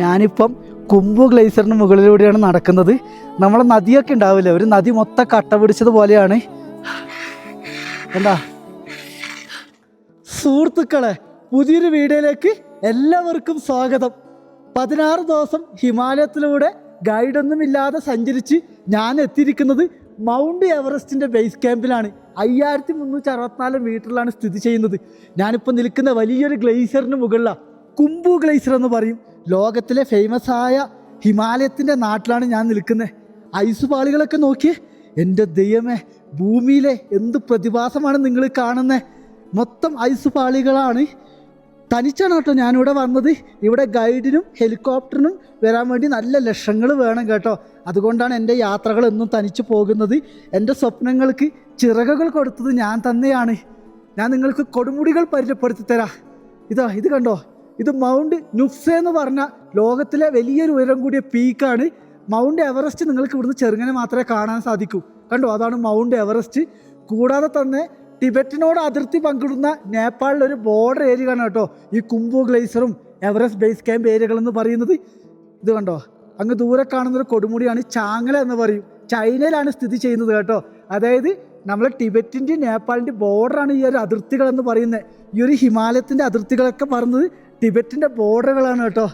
ഞാനിപ്പം കുമ്പു ഗ്ലേസറിന് മുകളിലൂടെയാണ് നടക്കുന്നത്. നമ്മളെ നദിയൊക്കെ ഉണ്ടാവില്ല? ഒരു നദി മൊത്തം കട്ട പിടിച്ചതുപോലെയാണ് എന്താ? സുഹൃത്തുക്കളെ പുതിയൊരു വീഡിയോയിലേക്ക് എല്ലാവർക്കും സ്വാഗതം. പതിനാറ് ദിവസം ഹിമാലയത്തിലൂടെ ഗൈഡൊന്നും ഇല്ലാതെ സഞ്ചരിച്ച് ഞാൻ എത്തിയിരിക്കുന്നത് മൗണ്ട് എവറസ്റ്റിന്റെ ബേസ് ക്യാമ്പിലാണ്. അയ്യായിരത്തി മുന്നൂറ്റി അറുപത്തിനാല് മീറ്ററിലാണ് സ്ഥിതി ചെയ്യുന്നത്. ഞാനിപ്പോൾ നിൽക്കുന്ന വലിയൊരു ഗ്ലേസറിന് മുകളിലാണ് കുംബു ഗ്ലേസർ എന്ന് പറയും. ലോകത്തിലെ ഫേമസ് ആയ ഹിമാലയത്തിന്റെ നാട്ടിലാണ് ഞാൻ നിൽക്കുന്നത്. ഐസ് പാളികളൊക്കെ നോക്കിയേ എന്റെ ദൈവമേ ഭൂമിയിലെ എന്ത് പ്രതിഭാസമാണ് നിങ്ങൾ കാണുന്നത് മൊത്തം ഐസ് പാളികളാണ്. തനിച്ചാണ് കേട്ടോ ഞാനിവിടെ വന്നത്. ഇവിടെ ഗൈഡിനും ഹെലികോപ്റ്ററിനും വരാൻ വേണ്ടി നല്ല ലക്ഷങ്ങൾ വേണം കേട്ടോ. അതുകൊണ്ടാണ് എന്റെ യാത്രകൾ എന്നും തനിച്ച് പോകുന്നത്. എന്റെ സ്വപ്നങ്ങൾക്ക് ചിറകുകൾ കൊടുത്തത് ഞാൻ തന്നെയാണ്. ഞാൻ നിങ്ങൾക്ക് കൊടുമുടികൾ പരിചയപ്പെടുത്തി തരാം. ഇതാ ഇത് കണ്ടോ? ഇത് മൗണ്ട് നുഫ്സ എന്ന് പറഞ്ഞ ലോകത്തിലെ വലിയൊരു ഉയരം കൂടിയ പീക്കാണ്. മൗണ്ട് എവറസ്റ്റ് നിങ്ങൾക്ക് ഇവിടുന്ന് ചെറുങ്ങനെ മാത്രമേ കാണാൻ സാധിക്കൂ. കണ്ടോ? അതാണ് മൗണ്ട് എവറസ്റ്റ്. കൂടാതെ തന്നെ ടിബറ്റിനോട് അതിർത്തി പങ്കിടുന്ന നേപ്പാളിലെ ഒരു ബോർഡർ ഏരിയ ആണ് കേട്ടോ ഈ കുംബു ഗ്ലേസറും എവറസ്റ്റ് ബേസ് ക്യാമ്പ് ഏരിയകൾ എന്ന് പറയുന്നത്. ഇത് കണ്ടോ? അങ്ങ് ദൂരെ കാണുന്നൊരു കൊടുമുടിയാണ് ചാങ്ങല എന്ന് പറയും. ചൈനയിലാണ് സ്ഥിതി ചെയ്യുന്നത് കേട്ടോ. അതായത് നമ്മളെ ടിബറ്റിന്റെയും നേപ്പാളിന്റെയും ബോർഡറാണ് ഈ ഒരു അതിർത്തികൾ എന്ന് പറയുന്നത്. ഈ ഒരു ഹിമാലയത്തിന്റെ അതിർത്തികളൊക്കെ പറഞ്ഞത് ടിബറ്റിന്റെ ബോർഡറുകളാണ് കേട്ടോ.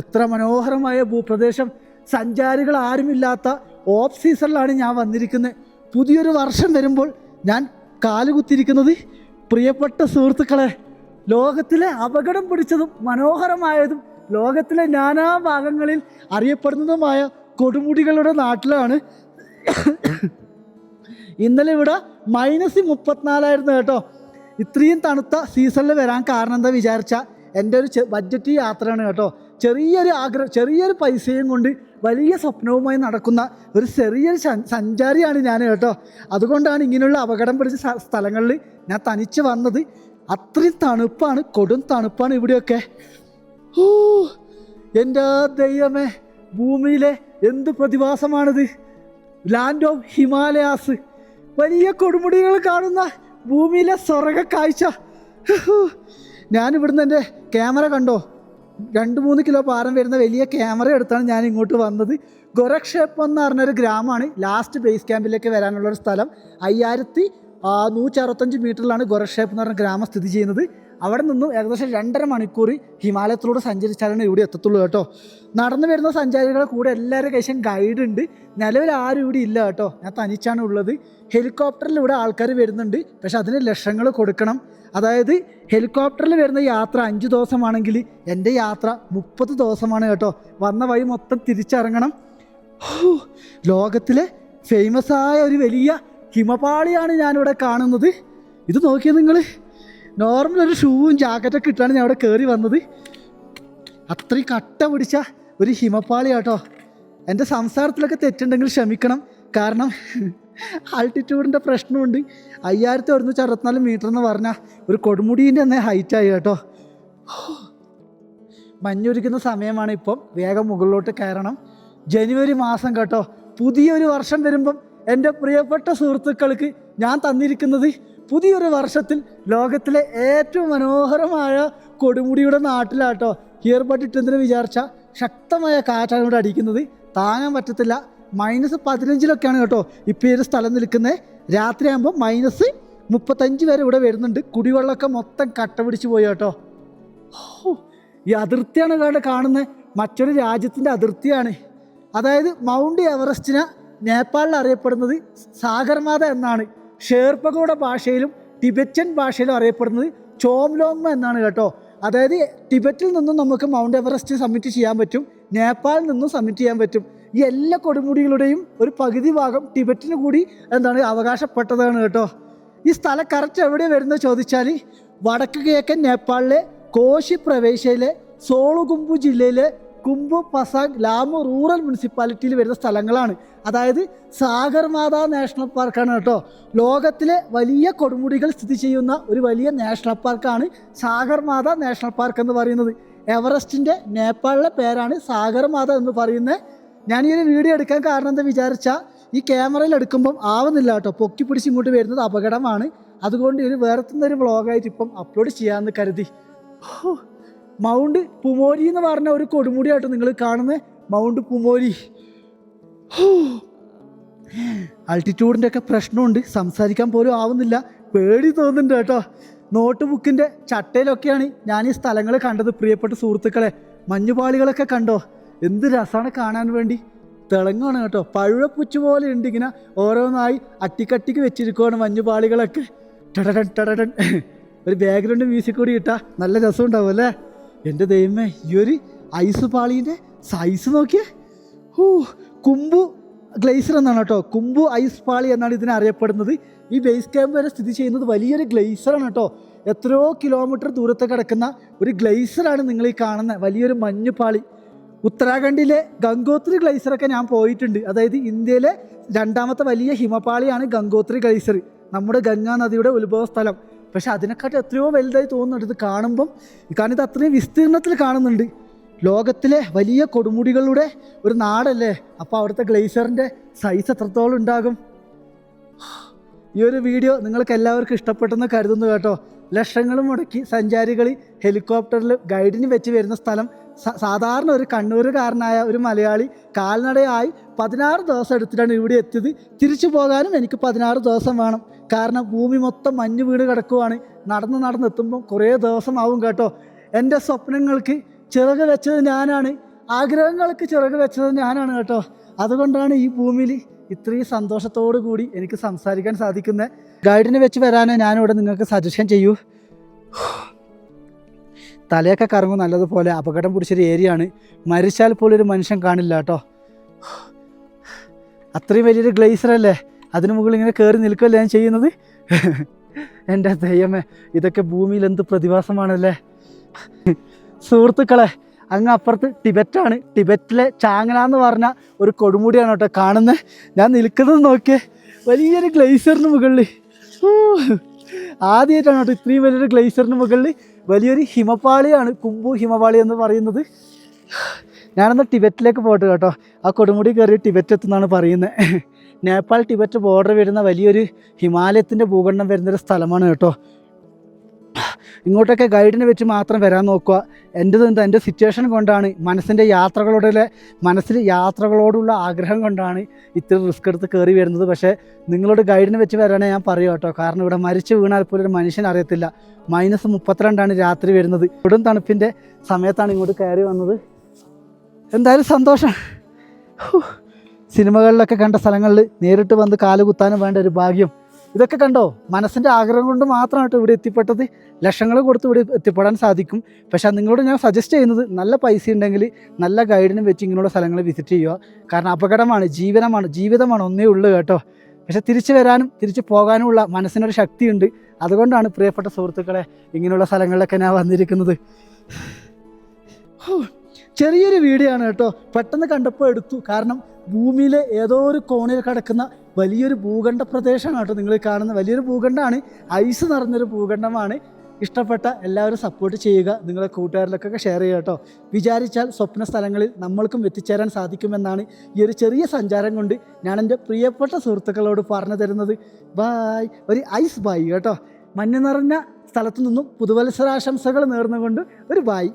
എത്ര മനോഹരമായ ഭൂപ്രദേശം. സഞ്ചാരികൾ ആരുമില്ലാത്ത ഓഫ് സീസണിലാണ് ഞാൻ വന്നിരിക്കുന്നത്. പുതിയൊരു വർഷം വരുമ്പോൾ ഞാൻ കാലുകുത്തിയിരിക്കുന്നത്. പ്രിയപ്പെട്ട സുഹൃത്തുക്കളെ ലോകത്തിലെ അപകടം പിടിച്ചതും മനോഹരമായതും ലോകത്തിലെ നാനാ ഭാഗങ്ങളിൽ അറിയപ്പെടുന്നതുമായ കൊടുമുടികളുടെ നാട്ടിലാണ്. ഇന്നലെ ഇവിടെ മൈനസ് മുപ്പത്തിനാലായിരുന്നു കേട്ടോ. ഇത്രയും തണുത്ത സീസണിൽ വരാൻ കാരണം എന്താ വിചാരിച്ച? എന്റെ ഒരു ബഡ്ജറ്റ് യാത്രയാണ് കേട്ടോ. ചെറിയൊരു ആഗ്രഹം ചെറിയൊരു പൈസയും കൊണ്ട് വലിയ സ്വപ്നവുമായി നടക്കുന്ന ഒരു ചെറിയൊരു സഞ്ചാരിയാണ് ഞാൻ കേട്ടോ. അതുകൊണ്ടാണ് ഇങ്ങനെയുള്ള അപകടം പിടിച്ച സ്ഥലങ്ങളിൽ ഞാൻ തനിച്ച് വന്നത്. അത്രയും തണുപ്പാണ് കൊടും തണുപ്പാണ് ഇവിടെയൊക്കെ. ഓ എന്റെ ദൈവമേ ഭൂമിയിലെ എന്ത് പ്രതിഭാസമാണിത്. ലാൻഡ് ഓഫ് ഹിമാലയാസ് വലിയ കൊടുമുടികൾ കാണുന്ന ഭൂമിയിലെ സ്വർഗ കാഴ്ച ഞാൻ ഇവിടുന്ന് എന്റെ ക്യാമറ കണ്ടോ? രണ്ട് മൂന്ന് കിലോ ഭാരം വരുന്ന വലിയ ക്യാമറ എടുത്താണ് ഞാൻ ഇങ്ങോട്ട് വന്നത്. ഗൊരക്ഷേപ്പം എന്ന് പറഞ്ഞൊരു ഗ്രാമമാണ്. ലാസ്റ്റ് ബേസ് ക്യാമ്പിലേക്ക് വരാനുള്ള ഒരു സ്ഥലം. അയ്യായിരത്തി നൂറ്റി അറുപത്തഞ്ച് മീറ്ററിലാണ് ഗൊരക്ഷേപ്പ് എന്ന് പറഞ്ഞ ഗ്രാമം സ്ഥിതി ചെയ്യുന്നത്. അവിടെ നിന്നും ഏകദേശം രണ്ടര മണിക്കൂർ ഹിമാലയത്തിലൂടെ സഞ്ചരിച്ചാലാണ് ഇവിടെ എത്തത്തുള്ളൂ കേട്ടോ. നടന്നു വരുന്ന സഞ്ചാരികളെ കൂടെ എല്ലാവരുടെ കൈശം ഗൈഡ് ഉണ്ട്. നിലവിൽ ആരും ഇവിടെ ഇല്ല കേട്ടോ. ഞാൻ തനിച്ചാണ് ഉള്ളത്. ഹെലികോപ്റ്ററിൽ ഇവിടെ ആൾക്കാർ വരുന്നുണ്ട്. പക്ഷെ അതിന് ലക്ഷങ്ങൾ കൊടുക്കണം. അതായത് ഹെലികോപ്റ്ററിൽ വരുന്ന യാത്ര അഞ്ച് ദിവസമാണെങ്കിൽ എന്റെ യാത്ര മുപ്പത് ദിവസമാണ് കേട്ടോ. വന്ന വഴി മൊത്തം തിരിച്ചിറങ്ങണം. ലോകത്തിലെ ഫേമസ് ആയ ഒരു വലിയ ഹിമപാളിയാണ് ഞാനിവിടെ കാണുന്നത്. ഇത് നോക്കിയത് നിങ്ങൾ നോർമൽ ഒരു ഷൂവും ജാക്കറ്റൊക്കെ ഇട്ടാണ് ഞാൻ അവിടെ കയറി വന്നത്. അത്രയും കട്ട പിടിച്ച ഒരു ഹിമപ്പാളി കേട്ടോ എന്റെ സംസാരത്തിലൊക്കെ തെറ്റുണ്ടെങ്കിൽ ക്ഷമിക്കണം. കാരണം ആൾട്ടിറ്റ്യൂഡിന്റെ പ്രശ്നമുണ്ട്. അയ്യായിരത്തി ഒരുന്നൂറ്റി അറുപത്തിനാല് മീറ്റർ എന്ന് പറഞ്ഞാൽ ഒരു കൊടുമുടീന്റെ തന്നെ ഹൈറ്റായി കേട്ടോ. മഞ്ഞൊരുക്കുന്ന സമയമാണ് ഇപ്പം. വേഗം മുകളിലോട്ട് കയറണം. ജനുവരി മാസം കേട്ടോ. പുതിയൊരു വർഷം വരുമ്പം എന്റെ പ്രിയപ്പെട്ട സുഹൃത്തുക്കൾക്ക് ഞാൻ തന്നിരിക്കുന്നത് പുതിയൊരു വർഷത്തിൽ ലോകത്തിലെ ഏറ്റവും മനോഹരമായ കൊടുമുടിയുടെ നാട്ടിലാട്ടോ. ഹിയർ ബഡ് ഇട്ടെന്തിനു വിചാരിച്ച? ശക്തമായ കാറ്റാണ് ഇവിടെ അടിക്കുന്നത്. താങ്ങാൻ പറ്റത്തില്ല. മൈനസ് പതിനഞ്ചിലൊക്കെയാണ് കേട്ടോ ഇപ്പോൾ ഈ ഒരു സ്ഥലം നിൽക്കുന്നത് രാത്രിയാകുമ്പോൾ മൈനസ് മുപ്പത്തഞ്ച് വരെ ഇവിടെ വരുന്നുണ്ട്. കുടിവെള്ളമൊക്കെ മൊത്തം കട്ട പിടിച്ച് പോയി കേട്ടോ. ഈ അതിർത്തിയാണ് ഇവിടെ കാണുന്നത് മറ്റൊരു രാജ്യത്തിന്റെ അതിർത്തിയാണ്. അതായത് മൗണ്ട് എവറസ്റ്റിനെ നേപ്പാളിൽ അറിയപ്പെടുന്നത്. സാഗർമാത എന്നാണ്. ഷേർപ്പകയുടെ ഭാഷയിലും ടിബറ്റൻ ഭാഷയിലും അറിയപ്പെടുന്നത് ചോംലോങ്മ എന്നാണ് കേട്ടോ. അതായത് ടിബറ്റിൽ നിന്നും നമുക്ക് മൗണ്ട് എവറസ്റ്റ് സബ്മിറ്റ് ചെയ്യാൻ പറ്റും നേപ്പാളിൽ നിന്നും സബ്മിറ്റ് ചെയ്യാൻ പറ്റും. ഈ എല്ലാ കൊടുമുടികളുടെയും ഒരു പകുതി ഭാഗം ടിബറ്റിന് കൂടി എന്താണ് അവകാശപ്പെട്ടതാണ് കേട്ടോ. ഈ സ്ഥലം കറക്റ്റ് എവിടെ വരുന്നത് ചോദിച്ചാൽ വടക്ക് കിഴക്കൻ നേപ്പാളിലെ കോശി പ്രവേശയിലെ സോളുകുംബു ജില്ലയിലെ കുംബു പസാഗ് ലാമു റൂറൽ മുനിസിപ്പാലിറ്റിയിൽ വരുന്ന സ്ഥലങ്ങളാണ്. അതായത് സാഗർമാത നാഷണൽ പാർക്കാണ് കേട്ടോ. ലോകത്തിലെ വലിയ കൊടുമുടികൾ സ്ഥിതി ചെയ്യുന്ന ഒരു വലിയ നാഷണൽ പാർക്കാണ് സാഗർമാത നാഷണൽ പാർക്ക് എന്ന് പറയുന്നത്. എവറസ്റ്റിന്റെ നേപ്പാളിലെ പേരാണ് സാഗർമാത എന്ന് പറയുന്നത് ഞാൻ ഈ ഒരു വീഡിയോ എടുക്കാൻ കാരണം എന്താ വിചാരിച്ചാൽ ഈ ക്യാമറയിൽ എടുക്കുമ്പം ആവുന്നില്ല കേട്ടോ. പൊക്കി പിടിച്ച് ഇങ്ങോട്ട് വരുന്നത് അപകടമാണ്. അതുകൊണ്ട് ഒരു വേറെ ഒരു വ്ളോഗായിട്ട് ഇപ്പം അപ്ലോഡ് ചെയ്യാമെന്ന് കരുതി. മൗണ്ട് പുമോരി എന്ന് പറഞ്ഞ ഒരു കൊടുമുടിയായിട്ട് നിങ്ങൾ കാണുന്നത് മൗണ്ട് പുമോരി ആൾട്ടിറ്റ്യൂഡിന്റെ ഒക്കെ പ്രശ്നമുണ്ട്. സംസാരിക്കാൻ പോലും ആവുന്നില്ല. പേടി തോന്നുന്നുണ്ട് കേട്ടോ. നോട്ട് ബുക്കിന്റെ ചട്ടയിലൊക്കെയാണ് ഞാൻ ഈ സ്ഥലങ്ങൾ കണ്ടത് പ്രിയപ്പെട്ട സുഹൃത്തുക്കളെ. മഞ്ഞുപാളികളൊക്കെ കണ്ടോ? എന്ത് രസമാണ് കാണാൻ വേണ്ടി. തിളങ്ങുകയാണ് കേട്ടോ. പഴുഴപ്പുച്ചു പോലെ ഉണ്ട് ഇങ്ങനെ ഓരോന്നായി അട്ടിക്കട്ടിക്ക് വെച്ചിരിക്കുവാണ് മഞ്ഞുപാളികളൊക്കെ. ടടടൻ ടടടൻ. ഒരു ബാക്ക്ഗ്രൗണ്ട് മ്യൂസിക് കൂടി ഇട്ടാ നല്ല രസം ഉണ്ടാവും അല്ലേ? എന്റെ ദൈവമേ ഈ ഒരു ഐസ് പാളീന്റെ സൈസ് നോക്കിയേ. ഓ കുമ്പു ഗ്ലേസർ എന്നാണ് കേട്ടോ. കുമ്പു ഐസ് പാളി എന്നാണ് ഇതിനെ അറിയപ്പെടുന്നത്. ഈ ബേസ് ക്യാമ്പ് വരെ സ്ഥിതി ചെയ്യുന്നത് വലിയൊരു ഗ്ലേസറാണ് കേട്ടോ. എത്രയോ കിലോമീറ്റർ ദൂരത്ത് കിടക്കുന്ന ഒരു ഗ്ലേസറാണ് നിങ്ങൾ ഈ കാണുന്ന വലിയൊരു മഞ്ഞുപാളി ഉത്തരാഖണ്ഡിലെ ഗംഗോത്രി ഗ്ലേസറൊക്കെ ഞാൻ പോയിട്ടുണ്ട്. അതായത് ഇന്ത്യയിലെ രണ്ടാമത്തെ വലിയ ഹിമപാളിയാണ് ഗംഗോത്രി ഗ്ലേസർ നമ്മുടെ ഗംഗാ നദിയുടെ ഉത്ഭവ സ്ഥലം പക്ഷെ അതിനെക്കാട്ടും എത്രയോ വലുതായി തോന്നുന്നുണ്ട് ഇത് കാണുമ്പം. കാരണം ഇത് അത്രയും വിസ്തീർണത്തിൽ കാണുന്നുണ്ട്. ലോകത്തിലെ വലിയ കൊടുമുടികളുടെ ഒരു നാടല്ലേ? അപ്പോൾ അവിടുത്തെ ഗ്ലേസറിന്റെ സൈസ് എത്രത്തോളം ഉണ്ടാകും? ഈ ഒരു വീഡിയോ നിങ്ങൾക്ക് എല്ലാവർക്കും ഇഷ്ടപ്പെട്ടെന്ന് കരുതുന്നു കേട്ടോ. ലക്ഷങ്ങൾ മുടക്കി സഞ്ചാരികൾ ഹെലികോപ്റ്ററിൽ ഗൈഡിന് വെച്ച് വരുന്ന സ്ഥലം സാധാരണ ഒരു കണ്ണൂരുകാരനായ ഒരു മലയാളി കാൽനടയായി പതിനാറ് ദിവസം എടുത്തിട്ടാണ് ഇവിടെ എത്തിയത്. തിരിച്ചു പോകാനും എനിക്ക് പതിനാറ് ദിവസം വേണം. കാരണം ഭൂമി മൊത്തം മഞ്ഞ് വീട് കിടക്കുവാണ്. നടന്ന് നടന്ന് എത്തുമ്പോൾ കുറേ ദിവസം ആവും കേട്ടോ. എന്റെ സ്വപ്നങ്ങൾക്ക് ചിറക് വെച്ചത് ഞാനാണ്. ആഗ്രഹങ്ങൾക്ക് ചിറക് വെച്ചത് ഞാനാണ് കേട്ടോ. അതുകൊണ്ടാണ് ഈ ഭൂമിയിൽ ഇത്രയും സന്തോഷത്തോടു കൂടി എനിക്ക് സംസാരിക്കാൻ സാധിക്കുന്നത്. ഗൈഡിനെ വെച്ച് വരാനേ ഞാനിവിടെ നിങ്ങൾക്ക് സജഷൻ ചെയ്യൂ. തലയൊക്കെ കറങ്ങും നല്ലതുപോലെ അപകടം പിടിച്ചൊരു ഏരിയ ആണ് മരിച്ചാൽ പോലും ഒരു മനുഷ്യൻ കാണില്ല കേട്ടോ. അത്രയും വലിയൊരു ഗ്ലേസർ അല്ലേ? അതിന് മുകളിൽ ഇങ്ങനെ കയറി നിൽക്കുകയല്ലേ ഞാൻ ചെയ്യുന്നത്? എന്റെ ദൈവമേ ഇതൊക്കെ ഭൂമിയിൽ എന്ത് പ്രതിഭാസമാണല്ലേ? സുഹൃത്തുക്കളെ അങ്ങ് അപ്പുറത്ത് ടിബറ്റാണ്. ടിബറ്റിലെ ചാങ്ങന എന്ന് പറഞ്ഞ ഒരു കൊടുമുടിയാണ് കേട്ടോ കാണുന്നത് ഞാൻ നിൽക്കുന്നത് നോക്കിയേ വലിയൊരു ഗ്ലേസറിന് മുകളിൽ ആദ്യമായിട്ടാണ് കേട്ടോ ഇത്രയും വലിയൊരു ഗ്ലേസറിന് മുകളിൽ വലിയൊരു ഹിമപാളിയാണ് കുമ്പു ഹിമപാളി എന്ന് പറയുന്നത്. ഞാനന്ന് ടിബറ്റിലേക്ക് പോയിട്ട് കേട്ടോ. ആ കൊടുമുടി കയറി ടിബറ്റ് എത്തുന്നാണ് പറയുന്നത് നേപ്പാൾ ടിബറ്റ് ബോർഡർ വരുന്ന വലിയൊരു ഹിമാലയത്തിന്റെ ഭൂഖണ്ഡം വരുന്നൊരു സ്ഥലമാണ് കേട്ടോ. ഇങ്ങോട്ടൊക്കെ ഗൈഡിനെ വെച്ച് മാത്രം വരാൻ നോക്കുക. എന്റെ എന്താ? എന്റെ സിറ്റുവേഷൻ കൊണ്ടാണ്. മനസ്സിന്റെ യാത്രകളോടുള്ള മനസ്സിൽ യാത്രകളോടുള്ള ആഗ്രഹം കൊണ്ടാണ് ഇത്ര റിസ്ക് എടുത്ത് കയറി വരുന്നത്. പക്ഷേ നിങ്ങളോട് ഗൈഡിനെ വെച്ച് വരാനേ ഞാൻ പറയൂ കേട്ടോ. കാരണം ഇവിടെ മരിച്ചു വീണാൽ പോലും ഒരു മനുഷ്യൻ അറിയത്തില്ല. മൈനസ് മുപ്പത്തിരണ്ടാണ് രാത്രി വരുന്നത്. ഇവിടും തണുപ്പിന്റെ സമയത്താണ് ഇങ്ങോട്ട് കയറി വന്നത്. എന്തായാലും സന്തോഷം. സിനിമകളിലൊക്കെ കണ്ട സ്ഥലങ്ങളിൽ നേരിട്ട് വന്ന് കാൽ കുത്താനും വേണ്ട ഒരു ഭാഗ്യം. ഇതൊക്കെ കണ്ടോ? മനസ്സിന്റെ ആഗ്രഹം കൊണ്ട് മാത്രമായിട്ട് ഇവിടെ എത്തിപ്പെട്ടത്. ലക്ഷങ്ങൾ കൊടുത്ത് ഇവിടെ എത്തിപ്പെടാൻ സാധിക്കും. പക്ഷേ നിങ്ങളോട് ഞാൻ സജസ്റ്റ് ചെയ്യുന്നത് നല്ല പൈസ ഉണ്ടെങ്കിൽ നല്ല ഗൈഡിനും വെച്ച് ഇങ്ങനെയുള്ള സ്ഥലങ്ങൾ വിസിറ്റ് ചെയ്യുക. കാരണം അപകടമാണ് ജീവനമാണ് ജീവിതമാണ് ഒന്നേ ഉള്ളൂ കേട്ടോ. പക്ഷെ തിരിച്ചു വരാനും തിരിച്ചു പോകാനുമുള്ള മനസ്സിനൊരു ശക്തിയുണ്ട്. അതുകൊണ്ടാണ് പ്രിയപ്പെട്ട സുഹൃത്തുക്കളെ ഇങ്ങനെയുള്ള സ്ഥലങ്ങളിലൊക്കെ ഞാൻ വന്നിരിക്കുന്നത്. ഹോ, ചെറിയൊരു വീഡിയോ ആണ് കേട്ടോ. പെട്ടെന്ന് കണ്ടപ്പോൾ എടുത്തു. കാരണം ഭൂമിയിലെ ഏതോ ഒരു കോണിൽ കിടക്കുന്ന വലിയൊരു ഭൂഖണ്ഡ പ്രദേശമാണ് കേട്ടോ നിങ്ങൾ കാണുന്ന വലിയൊരു ഭൂഖണ്ഡമാണ് ഐസ് നിറഞ്ഞൊരു ഭൂഖണ്ഡമാണ്. ഇഷ്ടപ്പെട്ട എല്ലാവരും സപ്പോർട്ട് ചെയ്യുക. നിങ്ങളെ കൂട്ടുകാരിലൊക്കെ ഷെയർ ചെയ്യുക കേട്ടോ. വിചാരിച്ചാൽ സ്വപ്ന സ്ഥലങ്ങളിൽ നമ്മൾക്കും എത്തിച്ചേരാൻ സാധിക്കുമെന്നാണ് ഈ ഒരു ചെറിയ സഞ്ചാരം കൊണ്ട് ഞാൻ എന്റെ പ്രിയപ്പെട്ട സുഹൃത്തുക്കളോട് പറഞ്ഞു തരുന്നത്. ബായ് ഒരു ഐസ് ബായ് കേട്ടോ. മഞ്ഞ് നിറഞ്ഞ സ്ഥലത്തു നിന്നും പുതുവത്സരാശംസകൾ നേർന്നുകൊണ്ട് ഒരു ബായ്